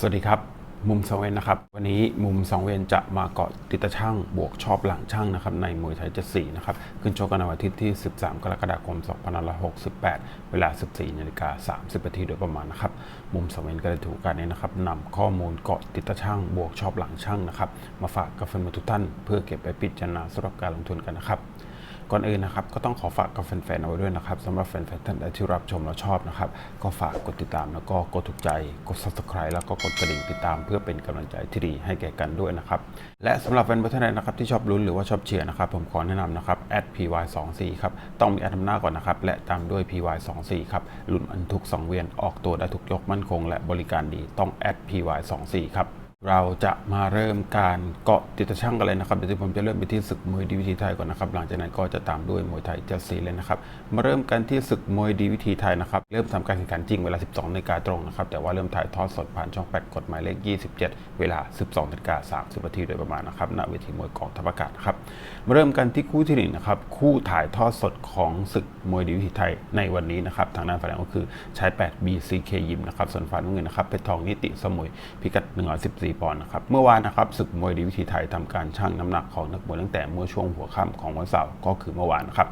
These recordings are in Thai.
สวัสดีครับ มุมสองเวนนะครับ วันนี้มุมสองเวนจะมาเกาะติดตาช่างบวกชอบหลังช่างนะครับในมวยไทยจ็ดสีนะครับขึ้นชกกันวันอาทิตย์ที่ 13 กรกฎาคม 2568 เวลา 14นาฬิกา30นาทีโดยประมาณนะครับมุมสองเวนก็ได้ถูกการนี้นะครับนำข้อมูลเกาะติดตาช่างบวกชอบหลังช่างนะครับมาฝากกับแฟนมวยทุกท่าน เพื่อเก็บไปพิจารณาสำหรับการลงทุนกันนะครับ ก่อนอื่นนะครับก็ต้องขอฝากกับแฟนๆเอาไว้ด้วยนะครับสำหรับแฟนๆท่านใดที่รับชมและชอบนะครับก็ฝากกดติดตามแล้วก็กดถูกใจกด subscribe แล้วก็กดกระดิ่งติดตาม เพื่อเป็นกำลังใจที่ดีให้แก่กันด้วยนะครับและสำหรับแฟนๆท่านใดนะครับที่ชอบลุ้นหรือว่าชอบเชียร์นะครับผมขอแนะนำนะครับ @py24 ครับต้องมีแอดนำหน้าก่อนนะครับและตามด้วย py24 ครับลุ้นอันทุกสองเวียนออกตัวได้ทุกยกมั่นคง และบริการดีต้อง @py24 ครับ เราจะมาเริ่มการเกาะติดตาช่างกันเลยนะครับเดี๋ยวทีผมจะเริ่มไปที่ศึกมวยดีวิธีไทยก่อนนะครับ หลังจากนั้นก็จะตามด้วยมวยไทยเจ็ดสีเลยนะครับมาเริ่มกันที่ศึกมวยดีวิธีไทยนะครับเริ่มทำการแข่งขันจริงเวลา 12นาฬิกาตรงนะครับแต่ว่าเริ่มถ่ายทอดสดผ่านช่อง 8 กฎหมายเลข 27 เวลา 12นาฬิกา30นาทีโดยประมาณนะครับณเวทีมวยกองทัพอากาศครับมาเริ่มกันที่คู่ที่หนึ่งนะครับคู่ถ่ายทอดสดของศึกมวยดีวิธีไทยในวันนี้นะครับทางด้านฝ่ายแดงก็คือชาย8 BCK ยิมนะครับส่วนฝ่ายน้ำเงินนะครับเพชรทองนิติสมุยพิกัด114ปอนด์นะครับ เมื่อวานนะครับศึกมวยดีวิธีไทยทำการชั่งน้ำหนักของนักมวยตั้งแต่เมื่อช่วงหัวค่ำของวันเสาร์ก็คือเมื่อวานนะครับ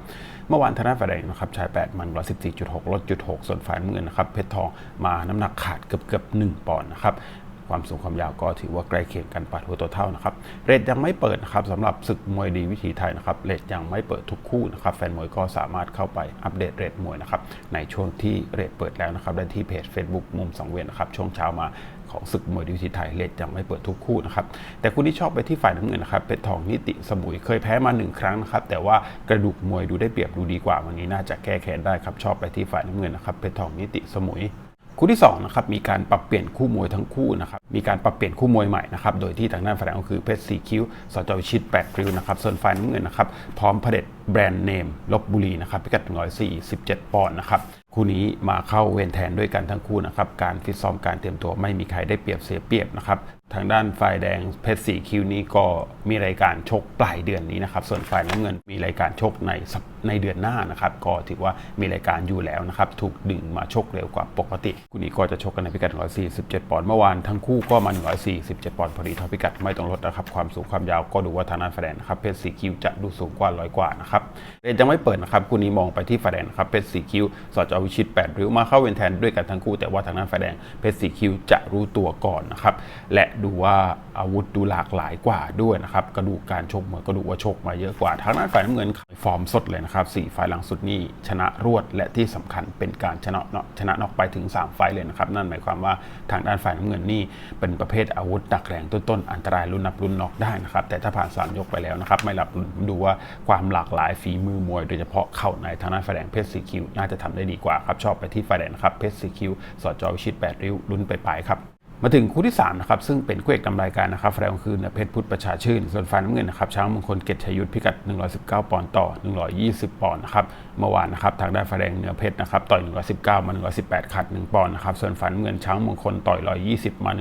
เมื่อวานทางด้าฝ่ายแดงนะครับชาย 8 มัน114.6ลดจุด6ส่วนฝ่ายน้ำเงินนะครับเพชรทองมาน้ำหนักขาดเกือบเกือบ1ปอนด์นะครับความสูงความยาวก็ถือว่าใกล้เคียงกันปัดหัวตัวเท่านะครับ เรทยังไม่เปิดนะครับสำหรับศึกมวยดีวิถีไทยนะครับ เรทยังไม่เปิดทุกคู่นะครับ แฟนมวยก็สามารถเข้าไปอัปเดตเรทมวยนะครับ ในช่วงที่เรทเปิดแล้วนะครับ ได้ที่เพจ Facebook มุมสองเวียนนะครับ ช่วงเช้ามา ของศึกมวยดีวิถีไทยเรทยังไม่เปิดทุกคู่นะครับแต่คู่ที่ชอบไปที่ฝ่ายน้ำเงินนะครับเพชรทองนิติสมุยเคยแพ้มาหนึ่งครั้งนะครับแต่ว่ากระดูกมวยดูได้เปรียบดูดีกว่าวันนี้น่าจะแก้แค้นได้ครับชอบไปที่ฝ่ายน้ำเงินนะครับเพชรทองนิติสมุยคู่ที่2นะครับมีการปรับเปลี่ยนคู่มวยทั้งคู่นะครับมีการปรับเปลี่ยนคู่มวยใหม่นะครับโดยที่ทางด้านฝ่ายแดงก็คือเพชรสีคิ้วสจวิชิต8ริ้วนะครับส่วนฝ่ายน้ำเงินนะครับพร้อมพระเด็จแบรนด์เนมลบบุรีนะครับพิกัด147 ปอนด์นะครับ คู่นี้มาเข้าเวรแทนด้วยกันทั้งคู่นะครับ การฟิตซ้อมการเตรียมตัวไม่มีใครได้เปรียบเสียเปรียบนะครับทางด้านฝ่ายแดงเพชรสีคิวนี้ก็มีรายการชกปลายเดือนนี้นะครับ ส่วนฝ่ายน้ำเงินมีรายการชกในสัปในเดือนหน้านะครับ ก็ถือว่ามีรายการอยู่แล้วนะครับ ถูกดึงมาชกเร็วกว่าปกติคู่นี้ก็จะชกกันในพิกัด 147 ปอนด์ เมื่อวานทั้งคู่ก็มา 147 ปอนด์พอดีท่าพิกัดไม่ต้องลดนะครับ ความสูงความยาวก็ดูว่าทางด้านฝ่ายแดงนะครับ เพชรสีคิวจะดูสูงกว่าร้อยกว่านะครับเรนยังไม่เปิดนะครับคู่นี้มองไปที่ฝ่ายแดงครับเพชรสีคิวสอดจอวิชิต 8 ริ้วมาเข้าเวรแทนด้วยกันทั้งคู่แต่ว่าทางด้านฝ่ายแดงเพชรสีคิวจะรู้ตัวก่อนนะครับและดูว่าอาวุธดูหลากหลายกว่าด้วยนะครับกระดูกการชกมวยก็ดูว่าชกมาเยอะกว่าทางด้านฝ่ายน้ำเงินฟอร์มสดเลยนะครับสี่ไฟล์หลังสุดนี่ชนะรวดและที่สำคัญเป็นการชนะเนาะชนะนอกไปถึง 3 ไฟเลยนะครับนั่นหมายความว่าทางด้านฝ่ายน้ำเงินนี่เป็นประเภทอาวุธดักแรงต้นๆอันตรายรุ่นนับรุ่นนอกได้นะครับแต่ถ้าผ่านสามยกไปแล้วนะครับไม่รับดูว่าความหลากหลายฝีมือมวย โดยเฉพาะเข่าในทางด้านฝ่ายแดงเพชรสีคิวน่าจะทำได้ดีกว่าครับชอบไปที่ฝ่ายแดงนะครับเพชรสีคิวสอจอวิชิต8ริ้วลุ้นไปปลายครับ มาถึงคู่ที่3นะครับซึ่งเป็นคู่เอกนำรายการนะครับแฟนคือเพชรพุทธประชาชื่น ส่วนฝ่ายน้ำเงินนะครับช้างมงคลเกตชยุทธพิกัด 119 ปอนด์ต่อ 120 ปอนด์นะครับเมื่อวานนะครับทางด้านฝ่ายแดงเหนือเพชรนะครับต่อย 119 มา 118 ขัด 1 ปอนด์นะครับส่วนฝ่ายน้ำเงินช้างมงคลต่อย 120 มา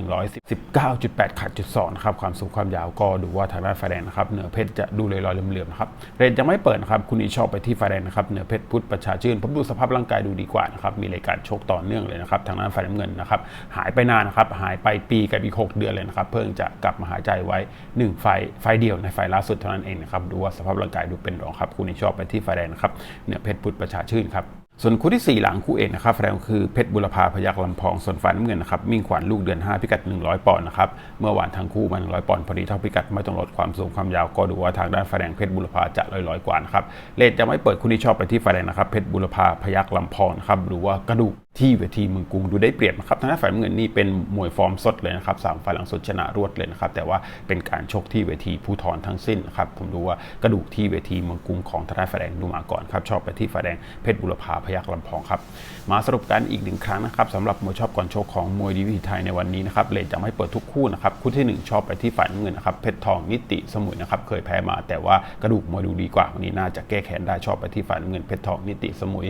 119.8 ขัดจุด2นะครับความสูงความยาวก็ดูว่าทางด้านฝ่ายแดงนะครับเหนือเพชรจะดูเลยลอยเหลื่อมๆนะครับเรนยังไม่เปิดนะครับคุณอีชอบไปที่ฝ่ายแดงนะครับเหนือเพชรพุทธประชาชื่นผมดูสภาพร่างกายดูดีกว่านะครับมีรายการชกต่อเนื่องเลยนะครับทางด้านฝ่ายน้ำเงินนะครับหายไปนานนะครับหายไปปีกับอีก 6 เดือนเลยนะครับ เพิ่งจะกลับมาหาใจไว้ 1 ไฟไฟเดียวในไฟล่าสุดเท่านั้นเองนะครับดูว่าสภาพร่างกายดูเป็นรองครับคุณอีชอบไปที่ฝ่ายแดงนะครับเหนือเพชรพุทธประชาชื่นครับส่วนคู่ที่ 4 หลังคู่เอกนะครับแฟนคือเพชรบุรพาพยักลำพองส่วนฝ่ายน้ำเงินนะครับมิ่งขวัญลูกเดือน 5 พิกัด 100 ปอนด์นะครับเมื่อวานทั้งคู่มา100 ปอนด์พอดีเท่าพิกัดไม่ต้องลดความสูงความยาวก็ดูว่าทางด้านฝ่ายแดงเพชรบุรพาจะลอยๆกว่านะครับเลทจะไม่เปิดคู่นี้ชอบไปที่ฝ่ายแดงนะครับเพชรบุรพาพยักลำพองครับหรือว่ากระดูก ที่เวทีเมืองกรุงดูได้เปรียบนะครับทางด้านฝ่ายน้ำเงินนี่เป็นมวยฟอร์มสดเลยนะครับสามไฟล์หลังสดชนะรวดเลยนะครับแต่ว่าเป็นการชกที่เวทีภูทรทั้งสิ้นนะครับผมดูว่ากระดูกที่เวทีเมืองกรุงของทางด้านฝ่ายแดงดูมาก่อนครับชอบไปที่ฝ่ายแดงเพชรบุรพาพยักลำพองครับมาสรุปกันอีกหนึ่งครั้งนะครับสำหรับมวยชอบก่อนชกของมวยดีวีไทยในวันนี้นะครับเลทจะไม่เปิดทุกคู่นะครับคู่ที่ 1 ชอบไปที่ฝ่ายน้ำเงินนะครับเพชรทองนิติสมุยนะครับเคยแพ้มาแต่ว่ากระดูกมวยดูดีกว่าวันนี้น่าจะแก้แค้นได้ชอบไปที่ฝ่ายน้ำเงินเพชรทองนิติสมุย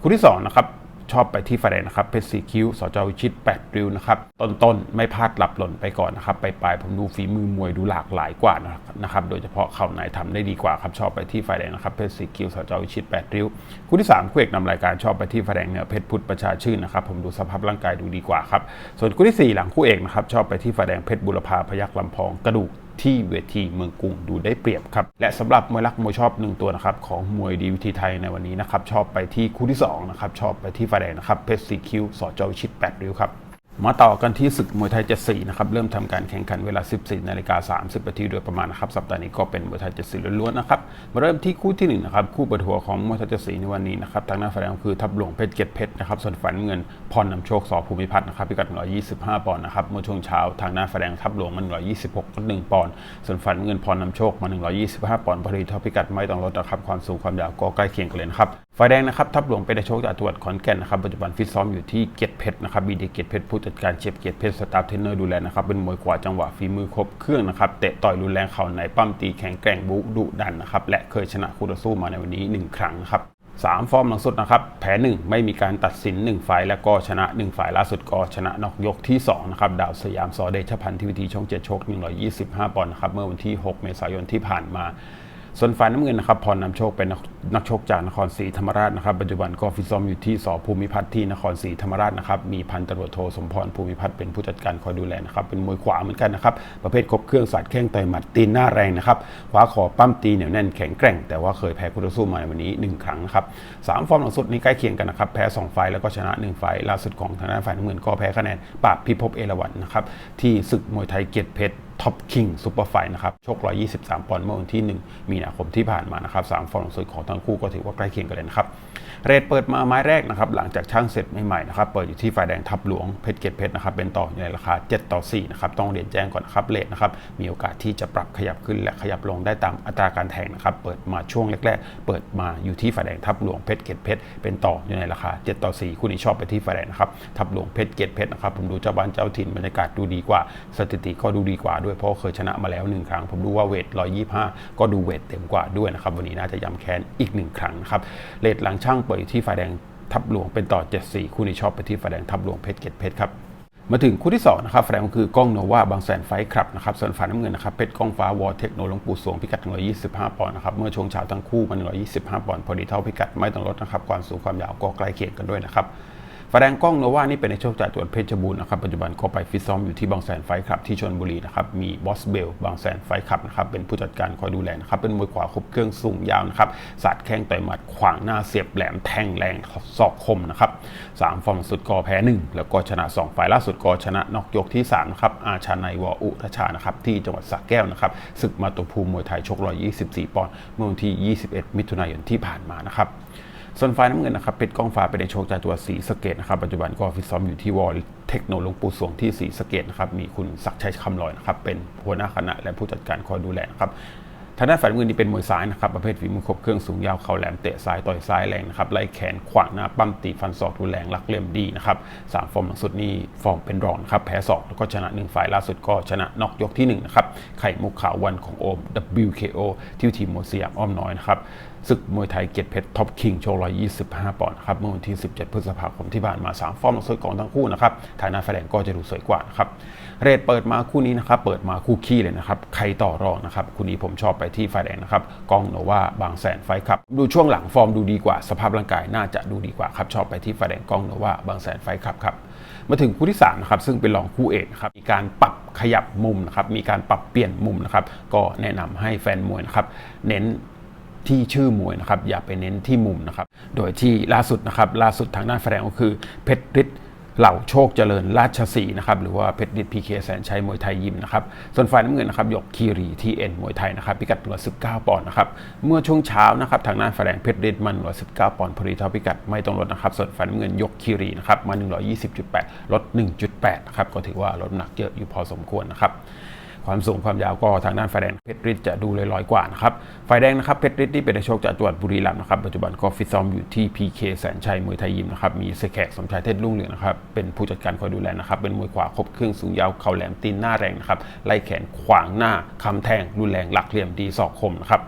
คู่ที่2นะครับ ชอบไปที่ไฟแดงนะครับเพชรสีคิ้วสจวิชิต8ริ้วนะครับต้นๆไม่พลาดหลับหล่นไปก่อนนะครับไปปลายผมดูฝีมือมวยดูหลากหลายกว่านะครับโดยเฉพาะเข่าไหนทำได้ดีกว่าครับชอบไปที่ไฟแดงนะครับเพชรสีคิ้วสจวิชิต8ริ้วคู่ที่3คู่เอกนำรายการชอบไปที่ไฟแดงเนี่ยเพชรพุทธประชาชื่นนะครับผมดูสภาพร่างกายดูดีกว่าครับส่วนคู่ที่สี่หลังคู่เอกนะครับชอบไปที่ไฟแดงเพชรบุรพาพยักลำพองกระดูก ที่เวทีเมืองกรุงดูได้เปรียบครับและสำหรับมวยรักมวยชอบหนึ่งตัวนะครับของมวยดีวิธีไทยในวันนี้นะครับชอบไปที่คู่ที่2นะครับชอบไปที่ไฟแดงนะครับเพชรสีคิ้วสจอวิชิต8ริ้วครับ มาต่อกันที่ศึกมวยไทย74นะครับเริ่มทำการแข่งขันเวลา 14นาฬิกา30นาทีโดยประมาณนะครับสัปดาห์นี้ก็เป็นมวยไทย74ล้วนๆนะครับมาเริ่มที่คู่ที่1นะครับคู่เปิดหัวของมวยไทย74ในวันนี้นะครับทางหน้าแฟนคือทับหลวงเพชรเกตเพชรนะครับส่วนฝันเงินพรนำโชคสอภูมิพัฒน์นะครับพิกัด 125 ปอนด์นะครับเมื่อช่วงเช้าทางหน้าแฟนทับหลวงมัน 126ก็1ปอนด์ส่วนฝันเงินพรนำโชคมา 125 ปอนด์พอดีเท่าพิกัดไม่ต้องลดนะครับความสูงความยาวก็ใกล้เคียงกันเลยนะครับ ฝ่ายแดงนะครับทับหลวงเป็นนักชกจากจังหวัดขอนแก่นนะครับปัจจุบันฟิตซ้อมอยู่ที่เกียรติเพชรนะครับบีดีเกียรติเพชรผู้จัดการเชฟเกียรติเพชรสตาฟเทรนเนอร์ดูแลนะครับเป็นมวยกว่าจังหวะฝีมือครบเครื่องนะครับเตะต่อยรุนแรงเข่าในปั้มตีแข็งแกร่งบุดุดันนะครับและเคยชนะคู่ต่อสู้มาในวันนี้ 1 ครั้งนะครับสามฟอร์มหลังสุดนะครับแพ้หนึ่งไม่มีการตัดสิน 1 ฝ่ายแล้วก็ชนะ 1 ฝ่ายล่าสุดก็ชนะนอกยกที่2นะครับดาวสยามซอเดชพันธ์ที่วิธีช่องเจ็ดชก125ปอนด์นะครับเมื่อวันที่ 6 เมษายนที่ผ่านมา ส่วนฝ่ายน้ำเงินนะครับพรนำโชคเป็นนักนักชกจากนครศรีธรรมราชนะครับปัจจุบันก็ฟิตซ้อมอยู่ที่สภูมิพัฒน์ที่นครศรีธรรมราชนะครับมีพันตำรวจโทสมพรภูมิพัฒน์เป็นผู้จัดการคอยดูแลนะครับเป็นมวยขวาเหมือนกันนะครับประเภทครบเครื่องสาดแข้งต่อยหมัดตีนหน้าแรงนะครับขวาขอปั้มตีเหนียวแน่นแข็งแกร่ง แต่ว่าเคยแพ้คู่ต่อสู้มาในวันนี้ 1 ครั้งนะครับสามฟอร์มหลังสุดนี้ใกล้เคียงกันนะครับแพ้2ไฟแล้วก็ชนะ1ไฟล์ล่าสุดของทางด้านฝ่ายน้ำเงินก็แพ้คะแนนปราบพิภพเอราวัณนะครับที่ศึกมวยไทยเกียรติเพชร ท็อปคิงซูเปอร์ไฟนะครับชก 123 ปอนด์เมื่อวันที่ 1 มีนาคมที่ผ่านมานะครับ3ฟอร์มสุดของทั้งคู่ก็ถือว่าใกล้เคียงกันเลยนะครับเรทเปิดมาไม้แรกนะครับหลังจากช่างเสร็จใหม่ๆนะครับเปิดอยู่ที่ฝ่ายแดงทับหลวงเพชรเกตเพชรนะครับเป็นต่อในราคา 7 ต่อ4นะครับต้องเรียนแจ้งก่อนนะครับเรทนะครับมีโอกาสที่จะปรับขยับขึ้นและขยับลงได้ตามอัตราการแทงนะครับเปิดมาช่วงแรกๆ เปิดมาอยู่ที่ฝ่ายแดงทับหลวงเพชรเกตเพชรเป็นต่ออยู่ในราคา 7 ต่อ 4 คู่นี้ชอบไปที่ฝ่ายแดงนะครับทับหลวงเพชรเกตเพชรนะครับผมดูเจ้าบ้านเจ้าถิ่นบรรยากาศดูดีกว่าสถิติก็ดูดีกว่าด้วยเพราะเคยชนะมาแล้วหนึ่งครั้ง ผมดูว่าเวท 125 ก็ดูเวทเต็มกว่าด้วยนะครับ วันนี้น่าจะย้ำแค้นอีกหนึ่งครั้งนะครับเรทหลังช่างเปิดอยู่ที่ฝ่ายแดงทับหลวงเป็นต่อ 74 คู่นี้ชอบไปที่ฝ่ายแดงทับหลวงเพชรเกตเพชรครับมาถึงคู่ที่2นะครับแฟนก็คือกล้องโนวาบางแสนไฟครับนะครับส่วนฝ่ายน้ำเงินนะครับเพชรกล้องฟ้าวอลเทคโนหลวงปู่สวงพิกัด 125 ปอนด์นะครับเมื่อช่วงเช้าทั้งคู่มัน125 ปอนด์พอดีเท่าพิกัดไม่ต้องลดนะครับความสูงความยาวก็ใกล้เคียงกันด้วยนะครับ แดงกล้องโนวานี่เป็นในโชคจากจัวัดเพชรบูรณ์นะครับปัจจุบันก็ไปฟิตซ้อมอยู่ที่บางแสนไฟครับที่ชลบุรีนะครับมีบอสเบลบางแสนไฟครับนะครับเป็นผู้จัดการคอยดูแลนะครับเป็นมวยขวาครบเครื่องสูงยาวนะครับสาดแข้งต่อยหมัดขวางหน้าเสียบแหลมแทงแรงศอกคมนะครับสามฟอร์มสุดก็แพ้หนึ่งแล้วก็ชนะสองฝ่ายล่าสุดก็ชนะนอกยกที่3นะครับอาชาในวออุทชานะครับที่จังหวัดสระแก้วนะครับศึกมาตุภูมิมวยไทยชก124 ปอนด์เมื่อวันที่ 21 มิถุนายนที่ผ่านมานะครับ ส่วนฝ่ายน้ำเงินนะครับเพชรกล้องฟ้าไปในโชคจากตัวสีสะเกตนะครับปัจจุบันก็ฟิตซ้อมอยู่ที่วอลเทคโนโลยีปูสวงที่สีสะเกตนะครับมีคุณศักดิ์ชัยคำลอยนะครับเป็นหัวหน้าคณะและผู้จัดการคอยดูแลนะครับ ทางด้านฝ่ายน้ำเงินนี่เป็นมวยซ้ายนะครับประเภทฝีมือครบเครื่องสูงยาวเข่าแหลมเตะซ้ายต่อยซ้ายแรงนะครับไล่แขนขวางหน้าปั้มตีฟันศอกรุนแรงลักเหลี่ยมดีนะครับสามฟอร์มหลังสุดนี่ฟอร์มเป็นรองนครับแพ้ศอกแล้วก็ชนะหนึ่งฝ่ายล่าสุดก็ชนะนอกยกที่หนึ่งนะครับไข่มุกขาววันของโอม WKO ที่ทีมโมเซียมอ้อมน้อยนะครับศึกมวยไทยเกียรติเพชรท็อปคิงโชว์125 ปอนด์ครับเมื่อวันที่ 17 พฤษภาคมที่ผ่านมา 3 ฟอร์มหลังสุดของทั้งคู่นะครับฐานะแฟนก็จะดูสวยกว่านะครับ เรทเปิดมาคู่นี้นะครับ เปิดมาคู่ขี้เลยนะครับ ใครต่อรองนะครับ คู่นี้ผมชอบไปที่ไฟแดงนะครับกองโนวาบางแสนไฟครับ ดูช่วงหลังฟอร์มดูดีกว่า สภาพร่างกายน่าจะดูดีกว่าครับ ชอบไปที่ไฟแดงกองโนวาบางแสนไฟครับครับ มาถึงคู่ที่3นะครับ ซึ่งเป็นรองคู่เอกครับ มีการปรับขยับมุมนะครับ มีการปรับเปลี่ยนมุมนะครับ ก็แนะนำให้แฟนมวยนะครับ เน้นที่ชื่อมวยนะครับ อย่าไปเน้นที่มุมนะครับ โดยที่ล่าสุดนะครับ ล่าสุดทางด้านแฟนก็คือเพชรฤทธิ์ เหล่าโชคเจริญราชสีนะครับหรือว่าเพชรฤทธิ์พีเคแสนชัยมวยไทยยิมนะครับส่วนฝ่ายน้ำเงินนะครับยกคีรีทีเอ็นมวยไทยนะครับพิกัด119ปอนด์นะครับเมื่อช่วงเช้านะครับทางด้านแดงเพชรฤทธิ์มัน119ปอนด์พอดีเท่าพิกัดไม่ต้องลดนะครับส่วนฝ่ายน้ำเงินยกคีรีนะครับมา120.8ลด1.8นะครับก็ถือว่าลดหนักเยอะอยู่พอสมควรนะครับ ความสูงความยาวก็ทางด้านไฟแดงเพชรฤทธิ์จะดูลอยๆกว่านะครับไฟแดงนะครับเพชรฤทธิ์ที่เป็นนักชกจากจังหวัดบุรีรัมย์นะครับปัจจุบันก็ฟิตซ้อมอยู่ที่ PK แสนชัยมวยไทยยิมนะครับมีเสกแขกสมชายเทศรุ่งเรืองนะครับเป็นผู้จัดการคอยดูแลนะครับเป็นมวยขวาครบเครื่องสูงยาวเข่าแหลมตีนหน้าแรงนะครับไล่แขนขวางหน้าคำแทงรุนแรงหลักเหลี่ยมดีศอกคมนะครับ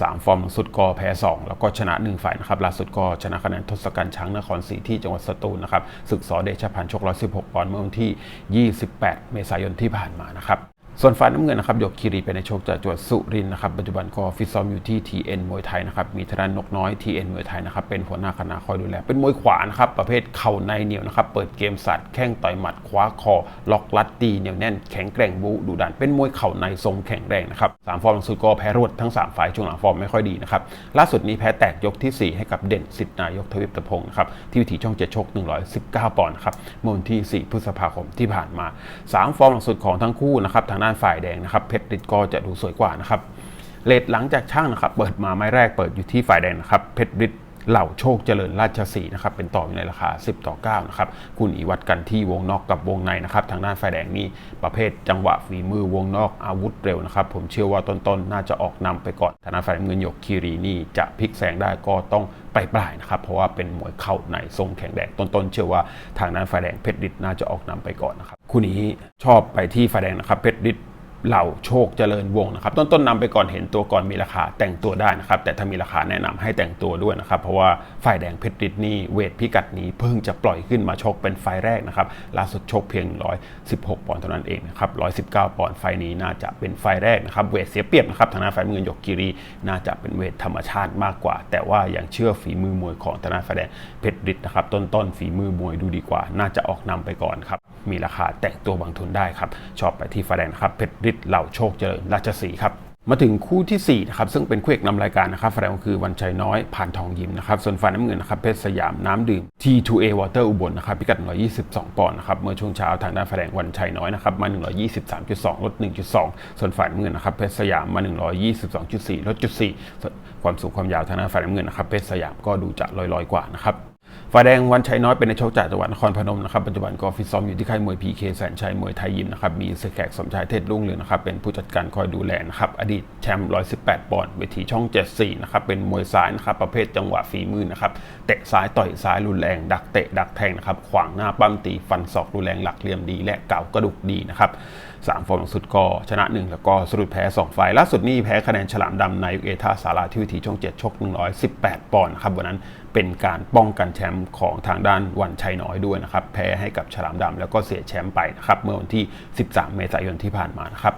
สามฟอร์มสุดก็แพ้สองแล้วก็ชนะหนึ่งฝ่ายนะครับล่าสุดก็ชนะคะแนนทศกัณฐ์ช้างนครศรีที่จังหวัดสตูลนะครับศึกสอเดชพันชก116ปอนด์เมื่อวันที่ 28 เมษายนที่ผ่านมานะครับ ส่วนฝ่ายน้ำเงินนะครับหยกคีรีเป็นในกชกจากจังหวัดสุรินทร์นะครับปัจจุบันก็ฟิตซ้อมอยู่ที่ TN มวยไทยนะครับมีธนานนกน้อย TN มวยไทยนะครับเป็นหัวหน้าคณะคอยดูแลเป็นมวยขวานะครับประเภทเข่าในเหนียวนะครับเปิดเกมสัตว์แข้งต่อยหมัดคว้าคอ ล็อกลัดตีเหนียวแน่นแข็งแกร่งบูดุดันเป็นมวยเข่าในทรงแข็งแรงนะครับสามฟอร์มหลังสุดก็แพ้รวดทั้ง3ฝ่ายช่วงหลังฟอร์มไม่ค่อยดีนะครับล่าสุดนี้แพ้แตกยกทีสี่4 ให้กับเด่นสิทธิ์นายกทวิปตะพงศ์นะครับที่วิถีช่องเจ็ดชก 119 ปอนด์ครับเมื่อวันที่ 4 พฤษภาคมที่ผ่านมา 3 ฟอร์มหลังสุดของทั้งคู่นะครับทางด้านฝ่ายแดงนะครับเพชรฤทธิ์ก็จะดูสวยกว่านะครับเลทหลังจากช่างนะครับเปิดมาไม้แรกเปิดอยู่ที่ฝ่ายแดงนะครับเพชรฤทธิ์ เหล่าโชคเจริญราชสีนะครับเป็นต่ออยู่ในราคา 10 ต่อ9นะครับคุณอีวัดกันที่วงนอกกับวงในนะครับทางด้านฝ่ายแดงนี่ประเภทจังหวะฝีมือวงนอกอาวุธเร็วนะครับผมเชื่อว่าต้นๆน่าจะออกนำไปก่อนทางด้านฝ่ายเงินหยกคีรีนี่จะพลิกแซงได้ก็ต้องปลายๆนะครับเพราะว่าเป็นมวยเข่าในทรงแข็งแรงต้นๆเชื่อว่าทางด้านฝ่ายแดงเพชรฤทธิ์น่าจะออกนำไปก่อนนะครับคู่นี้ชอบไปที่ฝ่ายแดงนะครับเพชรฤทธิ์ เหล่าโชคเจริญวงนะครับ ต้นต้นๆนำไปก่อนเห็นตัวก่อนมีราคาแต่งตัวได้นะครับ แต่ถ้ามีราคาแนะนำให้แต่งตัวด้วยนะครับ เพราะว่าฝ่ายแดงเพชรฤทธิ์นี่เวทพิกัดนี้เพิ่งจะปล่อยขึ้นมาชกเป็นไฟแรกนะครับล่าสุดชกเพียง 116 ปอนด์เท่านั้นเองนะครับ119 ปอนด์ไฟนี้น่าจะเป็นไฟแรกนะครับเวทเสียเปรียบนะครับทางด้านฝ่ายมือหยกกิรีน่าจะเป็นเวทธรรมชาติมากกว่า แต่ว่ายังเชื่อฝีมือมวยของทางด้านฝ่ายแดงเพชรฤทธิ์นะครับต้นๆฝีมือมวยดูดีกว่า น่าจะออกนำไปก่อนครับมีราคาแต่งตัวบางทุนได้ครับ ชอบไปที่ฝ่าแดงนะครับเพชรฤทธิ์เหล่าโชคเจริญราชสีครับมาถึงคู่ที่4นะครับซึ่งเป็นคู่เอกนำรายการนะครับฝ่ายแดงก็คือวันชัยน้อยผ่านทองยิมนะครับส่วนฝ่ายน้ำเงินนะครับเพชรสยามน้ำดื่ม T2A Water อุบลนะครับพิกัด 122 ปอนด์นะครับเมื่อช่วงเช้าทางด้านฝ่ายแดงวันชัยน้อยนะครับมา 123.2 ลด 1.2 ส่วนฝ่ายน้ำเงินนะครับเพชรสยามมา 122.4 ลดจุด4ส่ความสูงความยาวทางด้านฝ่ายน้ำเงินนะครับเพชรสยามก็ดูจะลอยๆกว่านะครับ ฝ่ายแดงวันชัยน้อยเป็นนักชกจากจังหวัดนครพนมนะครับปัจจุบันก็ฟิตซ้อมอยู่ที่ค่ายมวยพีเคแสนชัยมวยไทยยิมนะครับมีเสกแขกสมชายเทศรุ่งเรืองนะครับเป็นผู้จัดการคอยดูแลนะครับอดีตแชมป์118 ปอนด์เวทีช่อง 74 นะครับเป็นมวยซ้ายนะครับประเภทจังหวะฝีมือนะครับเตะซ้ายต่อยซ้ายรุนแรง ดักเตะดักแทงนะครับขวางหน้าปั้มตีฟันศอกรุนแรงหลักเหลี่ยมดี และเก่ากระดูกดีนะครับสามฟอร์มหลังสุดก็ชนะ 1 แล้วก็สรุปแพ้2ไฟล์ล่าสุดนี่แพ้คะแนนฉลามดำในเอท่าสาราที่วิถีช่อง 7 ชก 118 ปอนด์ครับวันนั้น เป็นการป้องกันแชมป์ของทางด้านวันชัยน้อยด้วยนะครับ แพ้ให้กับฉลามดำแล้วก็เสียแชมป์ไปนะครับ เมื่อวันที่ 13 เมษายนที่ผ่านมานะครับ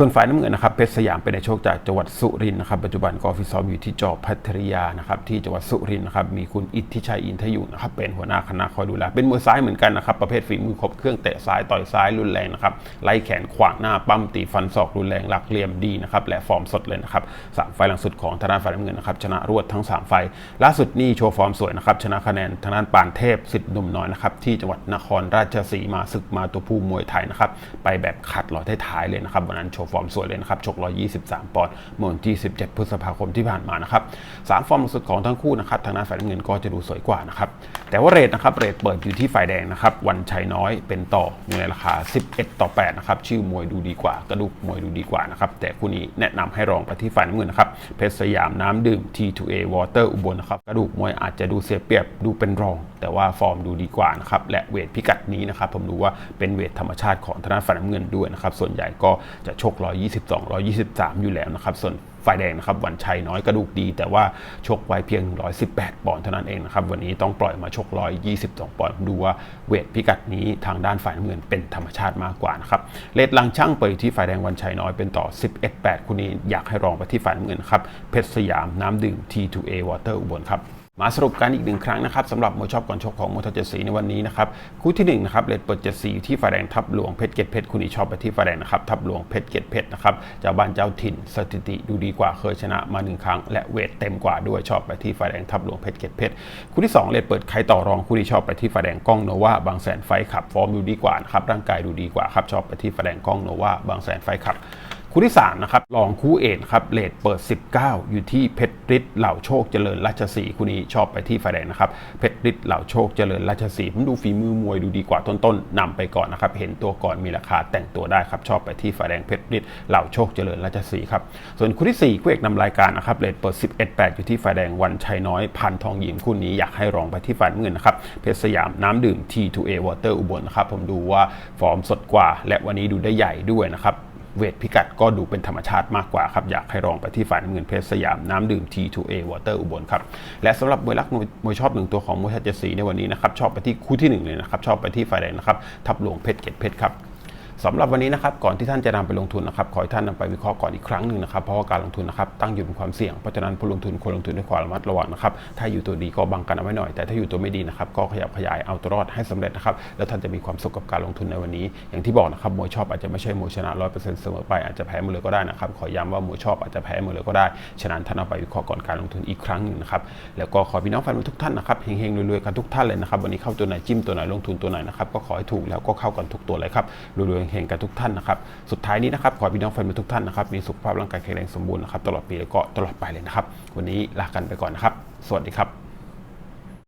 ส่วนฝ่ายน้ำเงินนะครับเพชรสยามเป็นในโชคจากจังหวัดสุรินทร์นะครับปัจจุบันก็ฟิซ้อมอยู่ที่จอพัทริยานะครับที่จังหวัดสุรินทร์นะครับมีคุณอิทธิชัยอินทยุนะครับเป็นหัวหน้าคณะคอยดูแลเป็นมวยซ้ายเหมือนกันนะครับประเภทฝีมือครบเครื่องเตะซ้ายต่อยซ้ายรุนแรงนะครับไล่แขนขวางหน้าปั้มตีฟันศอกรุนแรงหลักเหลี่ยมดีนะครับและฟอร์มสดเลยนะครับสามไฟล์หลังสุดของทางด้านฝ่ายน้ำเงินนะครับชนะรวดทั้งสามไฟล์ล่าสุดนี่โชว์ฟอร์มสวยนะครับชนะคะแนนทางด้านปานเทพสิทธิ์หนุ่มน้อยนะครับที่จังหวัดนครราชสีมาศึกมาตัวผู้มวยไทยนะครับไปแบบขัดลอท้ายๆเลยนะครับวันนั้นโชวฟอร์มสวยเลยนะครับชก 123 ปอนด์เมื่อวันที่ 17 พฤษภาคมที่ผ่านมานะครับสามฟอร์มสุดของทั้งคู่นะครับทางด้านฝ่ายน้ำเงินก็จะดูสวยกว่านะครับแต่ว่าเรทนะครับเรทเปิดอยู่ที่ฝ่ายแดงนะครับวันชัยน้อยเป็นต่ออยู่ในราคา 11 ต่อ 8 นะครับชื่อมวยดูดีกว่ากระดูกมวยดูดีกว่านะครับแต่คู่นี้แนะนำให้รองไปที่ฝ่ายน้ำเงินนะครับเพชรสยามน้ำดื่ม T2A Water อุบลนะครับกระดูกมวยอาจจะดูเสียเปรียบดูเป็นรอง แต่ว่าฟอร์มดูดีกว่านะครับและเวทพิกัดนี้นะครับผมดูว่าเป็นเวทธรรมชาติของทางด้านฝ่ายน้ำเงินด้วยนะครับส่วนใหญ่ก็จะชก 122 123 อยู่แล้วนะครับ ส่วนฝ่ายแดงนะครับวันชัยน้อยกระดูกดี แต่ว่าชกไว้เพียง 118 ปอนด์เท่านั้นเองนะครับ วันนี้ต้องปล่อยมาชก 122 ปอนด์ดูว่าเวทพิกัดนี้ทางด้านฝ่ายน้ำเงินเป็นธรรมชาติมากกว่านะครับเลดลังช่างเปิดที่ฝ่ายแดงวันชัยน้อยเป็นต่อ 11-8คู่นี้อยากให้รองไปที่ฝ่ายน้ำเงินครับเพชรสยามน้ำดื่ม T2A Water อุบลครับ มาสรุปกันอีกหนึ่งครั้งนะครับสำหรับมวยชอบก่อนชกของมวยทเจ็ดสีในวันนี้นะครับคู่ที่หนึ่งนะครับเลดเปิดเจ็ดสีอยู่ที่ฝ่ายแดงทับหลวงเพชรเกตเพชรคุณอีชอบไปที่ฝ่ายแดงนะครับทับหลวงเพชรเกตเพชรนะครับเจ้าบ้านเจ้าถิ่นสถิติดูดีกว่าเคยชนะมาหนึ่งครั้ง และเวทเต็มกว่าด้วยชอบไปที่ฝ่ายแดงทับหลวงเพชรเกตเพชรคู่ที่สองเลดเปิดใครต่อรองคู่ที่ชอบไปที่ฝ่ายแดงก้องโนวาบางแสนไฟขับฟอร์มดูดีกว่านะครับร่างกายดูดีกว่าครับชอบไปที่ฝ่ายแดงก้องโนวาบางแสนไฟขับ คู่ที่3นะครับรองคู่เอกครับเลทเปิด 19 อยู่ที่เพชรฤทธิ์เหล่าโชคเจริญราชสีคู่นี้ชอบไปที่ไฟแดงนะครับเพชรฤทธิ์เหล่าโชคเจริญราชสีผมดูฝีมือมวยดูดีกว่าต้นๆนำไปก่อนนะครับเห็นตัวก่อนมีราคาแต่งตัวได้ครับชอบไปที่ไฟแดงเพชรฤทธิ์เหล่าโชคเจริญราชสีครับส่วนคู่ที่4คู่เอกนำรายการนะครับเลทเปิด 11 8 อยู่ที่ไฟแดงวันชัยน้อยพันทองหยิมคู่นี้อยากให้รองไปที่ฝ่ายเงินนะครับเพชรสยามน้ำดื่ม T2A Water อุบลนะครับผมดูว่าฟอร์มสดกว่า และวันนี้ดูได้ใหญ่ด้วยนะครับ เวทพิกัดก็ดูเป็นธรรมชาติมากกว่าครับ อยากให้ลองไปที่ฝ่ายน้ำเงินเพชรสยามน้ำดื่ม T2A Water อุบลครับ และสำหรับมวยรักมวยชอบหนึ่งตัวของมวยไทยเจ็ดสีในวันนี้นะครับชอบไปที่คู่ที่หนึ่งเลยนะครับ ชอบไปที่ฝ่ายแดงนะครับทับหลวงเพชรเกตเพชรครับ สำหรับวันนี้นะครับก่อนที่ท่านจะนำไปลงทุนนะครับขอให้ท่านนำไปวิเคราะห์ก่อนอีกครั้งหนึ่งนะครับเพราะว่าการลงทุนนะครับตั้งอยู่บนความเสี่ยงเพราะฉะนั้นผู้ลงทุนควรลงทุนด้วยความระมัดระวังนะครับถ้าอยู่ตัวดีก็บังกันเอาไว้หน่อย แต่ถ้าอยู่ตัวไม่ดีนะครับก็ขยับขยายเอาตัวรอดให้สำเร็จนะครับแล้วท่านจะมีความสุขกับการลงทุนในวันนี้ อย่างที่บอกนะครับมวยชอบอาจจะไม่ใช่มวยชนะร้อยเปอร์เซ็นต์เสมอไปอาจจะแพ้มือเลยก็ได้นะครับขอย้ำว่ามวยชอบอาจจะแพ้มือเลยก็ได้ฉะนั้นท่านเอาไปวิเคราะห์ก่อนการลงทุนอีกครั้งหนึ่งนะครับแล้วก็ขอพี่น้องแฟนมวยทุกท่านนะครับเฮงๆรวยๆกันทุกท่านเลยนะครับวันนี้เข้าตัวไหนจิ้มตัวไหนลงทุนตัวไหนนะครับก็ขอให้ถูกแล้วก็เข้ากันทุกตัวเลยครับรวยๆเฮงกันทุกท่านนะครับสุดท้ายนี้นะครับขอพี่น้องแฟนบอลทุกท่านนะครับมีสุขภาพร่างกายแข็งแรงสมบูรณ์นะครับตลอดปีแล้วก็ตลอดไปเลยนะครับ วันนี้ลากันไปก่อนนะครับ สวัสดีครับ